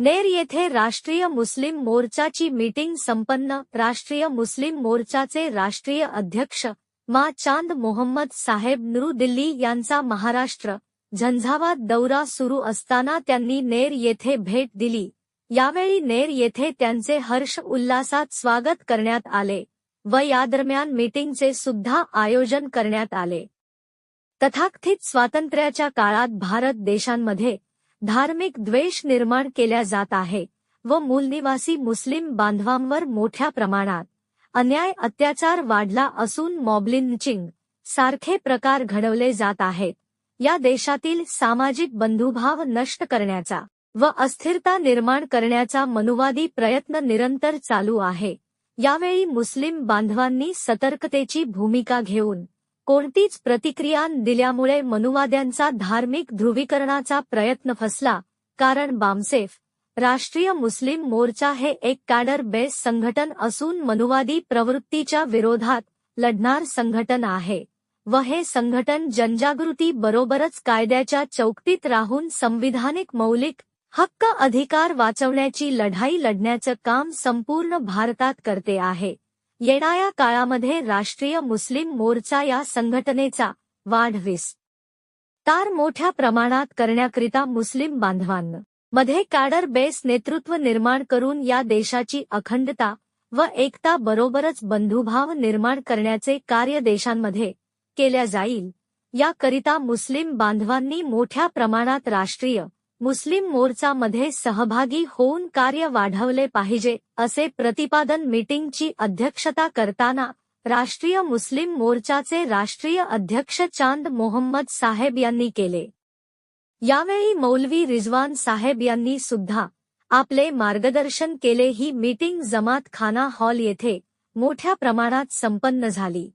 नेर येथे राष्ट्रीय मुस्लिम मोर्चाची मीटिंग संपन्न. राष्ट्रीय मुस्लिम मोर्चाचे राष्ट्रीय अध्यक्ष मा. चांद मोहम्मद साहेब नरू दिल्ली यांचा महाराष्ट्र झंझावात दौरा सुरू असताना त्यांनी नेर येथे भेट दिली. यावेळी नेर येथे त्यांचे हर्ष उल्हासात स्वागत करण्यात आले व यादरम्यान मीटिंगचे सुद्धा आयोजन करण्यात आले. तथाकथित स्वातंत्र्याच्या काळात भारत देशांमध्ये धार्मिक द्वेष निर्माण केल्या जात आहे व मूलनिवासी मुस्लिम बांधवांवर मोठ्या प्रमाणात अन्याय अत्याचार वाढला असून मॉबलिंचिंग सारखे प्रकार घडवले जात आहेत. या देशातील सामाजिक बंधुभाव नष्ट करण्याचा व अस्थिरता निर्माण करण्याचा मनुवादी प्रयत्न निरंतर चालू आहे. यावेळी मुस्लिम बांधवांनी सतर्कतेची भूमिका घेऊन कोणतीच प्रतिक्रिया दिल्यामुळे मनुवाद्यांचा धार्मिक ध्रुवीकरणाचा प्रयत्न फसला कारण बामसेफ राष्ट्रीय मुस्लिम मोर्चा हे एक कॅडर बेस संघटन असून मनुवादी प्रवृत्तीच्या विरोधात लढणार संघटन आहे व हे संघटन जनजागृती बरोबरच कायद्याच्या चौकटीत राहून संविधानिक मौलिक हक्क अधिकार वाचवण्याची लढाई लढण्याचं काम संपूर्ण भारतात करते आहे. येणाऱ्या काळामध्ये राष्ट्रीय मुस्लिम मोर्चा या संघटनेचा वाढवीस तार मोठ्या प्रमाणात करण्याकरिता मुस्लिम बांधवांना मध्ये कॅडर बेस नेतृत्व निर्माण करून या देशाची अखंडता व एकता बरोबरच बंधुभाव निर्माण करण्याचे कार्य देशांमध्ये केल्या जाईल. याकरिता मुस्लिम बांधवांनी मोठ्या प्रमाणात राष्ट्रीय मुस्लिम मोर्चामध्ये सहभागी होऊन कार्य वाढवले पाहिजे असे प्रतिपादन मीटिंगची अध्यक्षता करताना राष्ट्रीय मुस्लिम मोर्चाचे राष्ट्रीय अध्यक्ष चांद मोहम्मद साहेब यांनी केले. यावेळी मौलवी रिजवान साहेब यांनी सुद्धा आपले मार्गदर्शन केले. ही मीटिंग जमात खाना हॉल येथे मोठ्या प्रमाणात संपन्न झाली.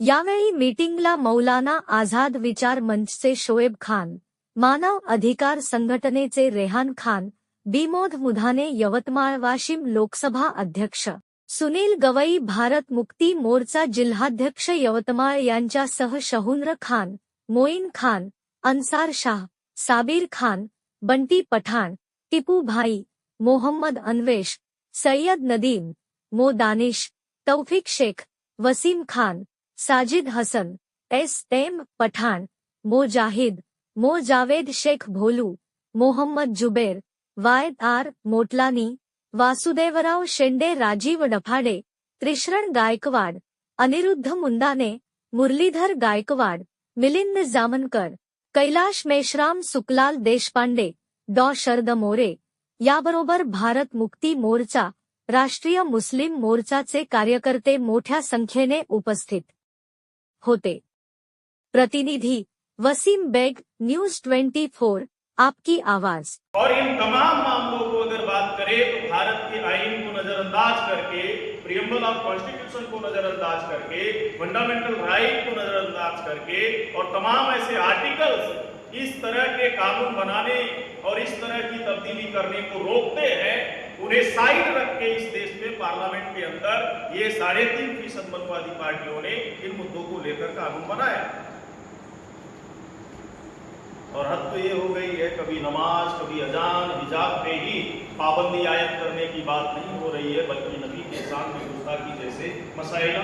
यावेळी मीटिंगला मौलाना आझाद विचार मंचचे शोएब खान मानव अधिकार संघटनेचे रेहान खान बिमोध मुधाने यवतमाळ वाशिम लोकसभा अध्यक्ष. सुनील गवई भारत मुक्ती मोर्चा जिल्हाध्यक्ष यवतमाळ यांच्यासह शहुंद्र खान मोईन खान अन्सार शाह साबीर खान बंटी पठाण टिपू भाई Mohammed Anvesh Sayyad Nadeem Mo Danish Taufiq Shaikh Waseem Khan Sajid Hasan S M Pathan Mo Zahid Mo Javed Shaikh Bholu Mohammad Zuber Wayad R Motlani Vasudevrao Shende Rajiv Daphade Trisharan Gaikwad Anirudh Mundane Muralidhar Gaikwad Milind Jamankar Kailash Meshram Sukhlal Deshpande डॉ शरद मोरे याबरोबर भारत मुक्ती मोर्चा राष्ट्रीय मुस्लिम मोर्चाचे कार्यकर्ते मोठ्या संख्येने उपस्थित होते. प्रतिनिधी वसीम बेग, news 24 आपकी आवाज़। और इन तमाम मामलों को अगर बात करें तो भारत के आइन को नजरअंदाज करके प्रियम्बल ऑफ़ कॉन्स्टिट्यूशन को नजरअंदाज करके फंडामेंटल राइट को नजरअंदाज करके, और तमाम ऐसे आर्टिकल्स इस तरह के कानून बनाने और इस तरह की तब्दीली करने को रोकते हैं, उन्हें साइड रख के इस देश में पार्लियामेंट के अंदर, ये साढ़े तीन फ़ीसद पार्टियों ने इन मुद्दों को लेकर कानून बनाया। और हद तो ये हो गई है कभी नमाज कभी अजान हिजाब पे ही पाबंदी आयत करने की बात नहीं हो रही है बल्कि नबी के साथ में गुस्ताखी जैसे मसाइल